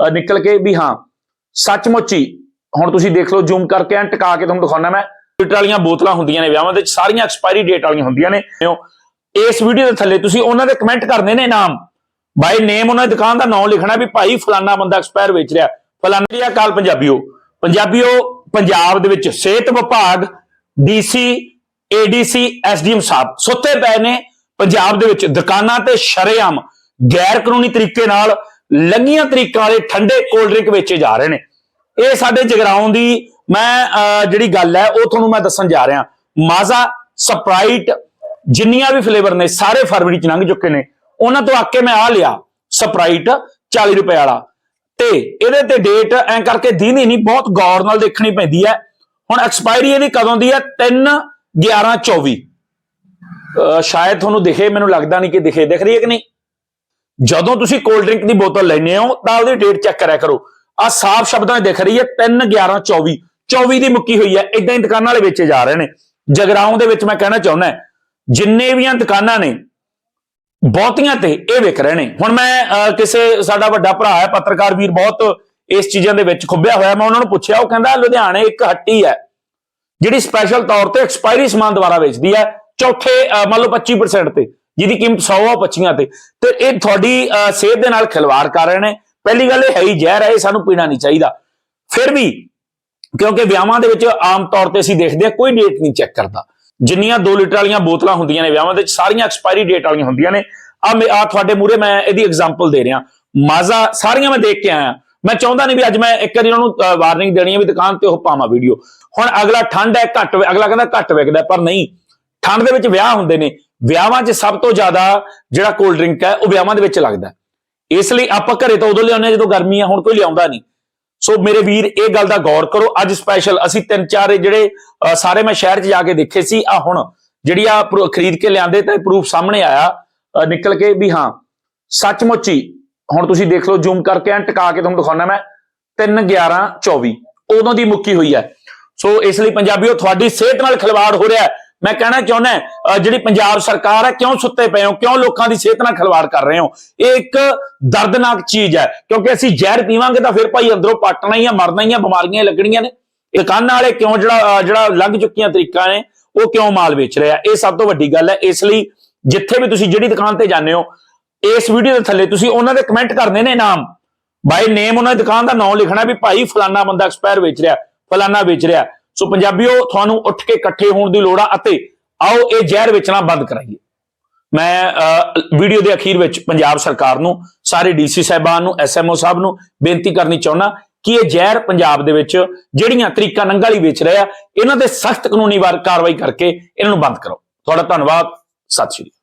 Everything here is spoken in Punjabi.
ਨਿਕਲ ਕੇ ਵੀ ਹਾਂ, ਸੱਚਮੁੱਚ ਹੀ ਹੁਣ ਤੁਸੀਂ ਦੇਖ ਲਓ ਜ਼ੂਮ ਕਰਕੇ ਐਂ ਟਿਕਾ ਕੇ ਤੁਹਾਨੂੰ ਦਿਖਾਉਣਾ ਮੈਂ ਲੀਟਰ ਵਾਲੀਆਂ ਬੋਤਲਾਂ ਹੁੰਦੀਆਂ ਨੇ ਵਿਆਹਾਂ ਦੇ ਵਿੱਚ, ਸਾਰੀਆਂ ਐਕਸਪਾਇਰੀ ਡੇਟ ਵਾਲੀਆਂ ਹੁੰਦੀਆਂ ਨੇ ਇਸ ਵੀਡੀਓ ਦੇ ਥੱਲੇ ਤੁਸੀਂ ਉਹਨਾਂ ਦੇ ਕਮੈਂਟ ਕਰਨੇ ਨੇ ਨਾਮ। ਬਾਈ ਨੇਮ ਉਹਨਾਂ ਦੀ ਦੁਕਾਨ ਦਾ ਨਾਮ ਲਿਖਣਾ ਵੀ ਭਾਈ ਫਲਾਨਾ ਬੰਦਾ ਐਕਸਪਾਇਰ ਵੇਚ ਰਿਹਾ। ਫਲਾਨਾ ਦੀ ਅਕਾਲ ਪੰਜਾਬੀਓ। ਪੰਜਾਬੀਓ, ਪੰਜਾਬ ਦੇ ਵਿੱਚ ਸਿਹਤ ਵਿਭਾਗ ਡੀਸੀ ਏਡੀਸੀ ਐਸਡੀਐਮ ਸਾਹਿਬ ਸੁੱਤੇ ਪਏ ਨੇ। ਪੰਜਾਬ ਦੇ ਵਿੱਚ ਦੁਕਾਨਾਂ ਤੇ ਸ਼ਰੇਆਮ ਗੈਰ ਕਾਨੂੰਨੀ ਤਰੀਕੇ ਨਾਲ ਲੰਗੀਆਂ ਤਰੀਕਾਂ ਵਾਲੇ ਠੰਡੇ ਕੋਲਡ ਡਰਿੰਕ ਵੇਚੇ ਜਾ ਰਹੇ ਨੇ। ਇਹ ਸਾਡੇ ਜਗਰਾਉਂ ਦੀ ਮੈਂ ਅਹ, ਜਿਹੜੀ ਗੱਲ ਹੈ ਉਹ ਤੁਹਾਨੂੰ ਮੈਂ ਦੱਸਣ ਜਾ ਰਿਹਾ। ਮਾਜ਼ਾ ਸਪਰਾਈਟ ਜਿੰਨੀਆਂ ਵੀ ਫਲੇਵਰ ਨੇ ਸਾਰੇ ਫਰਵਰੀ ਚ ਲੰਘ ਚੁੱਕੇ ਨੇ। ਉਹਨਾਂ ਤੋਂ ਆਕੇ ਮੈਂ ਆ ਲਿਆ ਸਪਰਾਈਟ 40 ਰੁਪਏ ਵਾਲਾ। ਤੇ ਇਹਦੇ ਤੇ ਡੇਟ ਐਂ ਕਰਕੇ ਦੀਨੀ ਨਹੀਂ ਬਹੁਤ ਗੌਰ ਨਾਲ ਦੇਖਣੀ ਪੈਂਦੀ ਹੈ। ਹੁਣ ਐਕਸਪਾਇਰੀ ਇਹਦੀ ਕਦੋਂ ਦੀ ਹੈ? 3 11 24 ਅਹ ਸ਼ਾਇਦ ਤੁਹਾਨੂੰ ਦਿਖੇ ਮੈਨੂੰ ਲੱਗਦਾ ਨਹੀਂ ਕਿ ਦਿਖੇ। ਦਿਖ ਰਹੀ ਹੈ ਕਿ ਨਹੀਂ? ਜਦੋਂ ਤੁਸੀਂ ਕੋਲਡ ਡਰਿੰਕ ਦੀ ਬੋਤਲ ਲੈਨੇ ਹੋ ਤਾਂ ਉਹਦੀ ਡੇਟ ਚੈੱਕ ਕਰਿਆ ਕਰੋ। ਆ ਸਾਫ਼ ਸ਼ਬਦਾਂ ਦਿਖ ਰਹੀ ਹੈ 3 11 24 24 ਦੀ ਮੁੱਕੀ ਹੋਈ ਹੈ ਇਦਾਂ ਹੀ ਦੁਕਾਨਾਂ ਵਾਲੇ ਵੇਚੇ ਜਾ ਰਹੇ ਨੇ। ਜਗਰਾਉਂ ਦੇ ਵਿੱਚ ਮੈਂ ਕਹਿਣਾ ਚਾਹੁੰਦਾ ਜਿੰਨੇ ਵੀ ਦੁਕਾਨਾਂ ਨੇ ਬਹੁਤੀਆਂ ਤੇ ਇਹ ਵਿਕ ਰਹੇ ਨੇ। ਹੁਣ ਮੈਂ ਅਹ, ਕਿਸੇ ਸਾਡਾ ਵੱਡਾ ਭਰਾ ਹੈ ਪੱਤਰਕਾਰ ਵੀਰ ਬਹੁਤ ਇਸ ਚੀਜ਼ਾਂ ਦੇ ਵਿੱਚ ਖੁੱਬਿਆ ਹੋਇਆ ਮੈਂ ਉਹਨਾਂ ਨੂੰ ਪੁੱਛਿਆ ਉਹ ਕਹਿੰਦਾ ਲੁਧਿਆਣੇ ਇੱਕ ਹੱਟੀ ਹੈ ਜਿਹੜੀ ਸਪੈਸ਼ਲ ਤੌਰ ਤੇ ਐਕਸਪਾਇਰੀ ਸਮਾਨ ਦੁਆਰਾ ਵੇਚਦੀ ਹੈ ਚੌਥੇ ਮੰਨ ਲਓ 25% ਤੇ। ਜਿਹਦੀ ਕੀਮਤ 100 ਆ 25 ਤੇ। ਤੇ ਇਹ ਤੁਹਾਡੀ ਸਿਹਤ ਦੇ ਨਾਲ ਖਿਲਵਾੜ ਕਰ ਰਹੇ ਨੇ। ਪਹਿਲੀ ਗੱਲ ਇਹ ਹੈ ਹੀ ਜ਼ਹਿਰ ਹੈ, ਇਹ ਸਾਨੂੰ ਪੀਣਾ ਨਹੀਂ ਚਾਹੀਦਾ। ਫਿਰ ਵੀ ਕਿਉਂਕਿ ਵਿਆਹਾਂ ਦੇ ਵਿੱਚ ਆਮ ਤੌਰ ਤੇ ਅਸੀਂ ਦੇਖਦੇ ਹਾਂ, ਕੋਈ ਡੇਟ ਨਹੀਂ ਚੈੱਕ ਕਰਦਾ। ਜਿੰਨੀਆਂ 2 ਲੀਟਰ ਵਾਲੀਆਂ ਬੋਤਲਾਂ ਹੁੰਦੀਆਂ ਨੇ ਵਿਆਹਾਂ ਦੇ ਵਿੱਚ, ਸਾਰੀਆਂ ਐਕਸਪਾਇਰੀ ਡੇਟ ਵਾਲੀਆਂ ਹੁੰਦੀਆਂ ਨੇ। ਆ ਆ ਤੁਹਾਡੇ ਮੂਰੇ ਮੈਂ ਇਹਦੀ ਐਗਜ਼ਾਮਪਲ ਦੇ ਰਿਹਾ। ਮਾਜ਼ਾ, ਸਾਰੀਆਂ ਮੈਂ ਦੇਖ ਕੇ ਆਇਆ। ਮੈਂ ਚਾਹੁੰਦਾ ਨਹੀਂ ਵੀ ਅੱਜ ਮੈਂ ਇੱਕ ਵਾਰੀ ਉਹਨਾਂ ਨੂੰ ਵਾਰਨਿੰਗ ਦੇਣੀ ਹੈ ਵੀ ਦੁਕਾਨ ਤੇ ਉਹ ਪਾਵਾਂ ਵੀਡੀਓ ਹੁਣ ਅਗਲਾ ਠੰਡ ਹੈ, ਘੱਟ ਅਗਲਾ ਕਹਿੰਦਾ ਘੱਟ ਵਿਕਦਾ ਪਰ ਨਹੀਂ। ਠੰਡ ਦੇ ਵਿੱਚ ਵਿਆਹ ਹੁੰਦੇ ਨੇ। ਵਿਆਹਾਂ 'ਚ ਸਭ ਤੋਂ ਜ਼ਿਆਦਾ ਜਿਹੜਾ ਕੋਲਡ ਡਰਿੰਕ ਹੈ, ਉਹ ਵਿਆਹਾਂ ਦੇ ਵਿੱਚ ਲੱਗਦਾ ਇਸ ਲਈ ਆਪਾਂ ਘਰੇ ਤਾਂ ਉਦੋਂ ਲਿਆਉਂਦੇ ਹਾਂ ਜਦੋਂ ਗਰਮੀ ਆ ਹੁਣ ਕੋਈ ਲਿਆਉਂਦਾ ਨਹੀਂ। ਸੋ ਮੇਰੇ ਵੀਰ, ਇਹ ਗੱਲ ਦਾ ਗੌਰ ਕਰੋ। ਅੱਜ ਸਪੈਸ਼ਲ ਅਸੀਂ ਤਿੰਨ ਚਾਰ ਜਿਹੜੇ ਸਾਰੇ ਮੈਂ ਸ਼ਹਿਰ 'ਚ ਜਾ ਕੇ ਦੇਖੇ ਸੀ। ਆ ਹੁਣ ਜਿਹੜੀ ਆ ਖਰੀਦ ਕੇ ਲਿਆਂਦੇ ਤਾਂ ਪ੍ਰੂਫ ਸਾਹਮਣੇ ਆਇਆ। ਨਿਕਲ ਕੇ ਵੀ ਹਾਂ, ਸੱਚਮੁੱਚ ਹੀ ਹੁਣ ਤੁਸੀਂ ਦੇਖ ਲਓ ਜ਼ੂਮ ਕਰਕੇ ਐਂ ਟਿਕਾ ਕੇ ਤੁਹਾਨੂੰ ਦਿਖਾਉਣਾ ਮੈਂ। 3 11 24 ਉਦੋਂ ਦੀ ਮੁੱਕੀ ਹੋਈ ਹੈ। ਸੋ ਇਸ ਲਈ ਪੰਜਾਬੀਓ, ਤੁਹਾਡੀ ਸਿਹਤ ਨਾਲ ਖਿਲਵਾੜ ਹੋ ਰਿਹਾ ਹੈ। ਮੈਂ ਕਹਿਣਾ ਚਾਹੁੰਦਾ ਜਿਹੜੀ ਪੰਜਾਬ ਸਰਕਾਰ ਹੈ, ਕਿਉਂ ਸੁੱਤੇ ਪਏ ਹੋ? ਕਿਉਂ ਲੋਕਾਂ ਦੀ ਸਿਹਤ ਨਾਲ ਖਿਲਵਾੜ ਕਰ ਰਹੇ ਹੋ? ਇਹ ਇੱਕ ਦਰਦਨਾਕ ਚੀਜ਼ ਹੈ, ਕਿਉਂਕਿ ਅਸੀਂ ਜ਼ਹਿਰ ਪੀਵਾਂਗੇ ਤਾਂ ਫਿਰ ਭਾਈ ਅੰਦਰੋਂ ਪਾਟਣਾ ਹੀ ਆ, ਮਰਨਾ ਹੀ ਆ, ਬਿਮਾਰੀਆਂ ਲੱਗਣੀਆਂ ਨੇ। ਦੁਕਾਨਾਂ ਵਾਲੇ ਕਿਉਂ ਜਿਹੜਾ ਜਿਹੜਾ ਲੰਘ ਚੁੱਕੀਆਂ ਤਰੀਕਾ ਨੇ, ਉਹ ਕਿਉਂ ਮਾਲ ਵੇਚ ਰਿਹਾ ਇਹ ਸਭ ਤੋਂ ਵੱਡੀ ਗੱਲ ਹੈ। ਇਸ ਲਈ ਜਿੱਥੇ ਵੀ ਤੁਸੀਂ ਜਿਹੜੀ ਦੁਕਾਨ ਤੇ ਜਾਂਦੇ ਹੋ, ਇਸ ਵੀਡੀਓ ਦੇ ਥੱਲੇ ਤੁਸੀਂ ਉਹਨਾਂ ਦੇ ਕਮੈਂਟ ਕਰਨੇ ਨੇ ਨਾਮ। ਬਾਈ ਨੇਮ ਉਹਨਾਂ ਦੀ ਦੁਕਾਨ ਦਾ ਨਾਮ ਲਿਖਣਾ ਵੀ ਭਾਈ ਫਲਾਨਾ ਬੰਦਾ ਐਕਸਪਾਇਰ ਵੇਚ ਰਿਹਾ, ਫਲਾਨਾ ਵੇਚ ਰਿਹਾ। ਸੋ ਪੰਜਾਬੀਓ, ਤੁਹਾਨੂੰ ਉੱਠ ਕੇ ਇਕੱਠੇ ਹੋਣ ਦੀ ਲੋੜ ਆ ਅਤੇ ਆਓ ਇਹ ਜ਼ਹਿਰ ਵੇਚਣਾ ਬੰਦ ਕਰਾਈਏ। ਮੈਂ ਵੀਡੀਓ ਦੇ ਅਖੀਰ ਵਿੱਚ ਪੰਜਾਬ ਸਰਕਾਰ ਨੂੰ, ਸਾਰੇ ਡੀਸੀ ਸਾਹਿਬਾਨ ਨੂੰ ਐਸਐਮਓ ਸਾਹਿਬ ਨੂੰ ਬੇਨਤੀ ਕਰਨੀ ਚਾਹੁੰਦਾ ਕਿ ਇਹ ਜ਼ਹਿਰ ਪੰਜਾਬ ਦੇ ਵਿੱਚ ਜਿਹੜੀਆਂ ਤਰੀਕਾ ਨੰਗਾਲੀ ਵੇਚ ਰਹੇ ਆ, ਇਹਨਾਂ ਤੇ ਸਖਤ ਕਾਨੂੰਨੀ ਵਾਰ ਕਾਰਵਾਈ ਕਰਕੇ ਇਹਨਾਂ ਨੂੰ ਬੰਦ ਕਰੋ। ਤੁਹਾਡਾ ਧੰਨਵਾਦ। ਸਤਿ ਸ਼੍ਰੀ ਅਕਾਲ।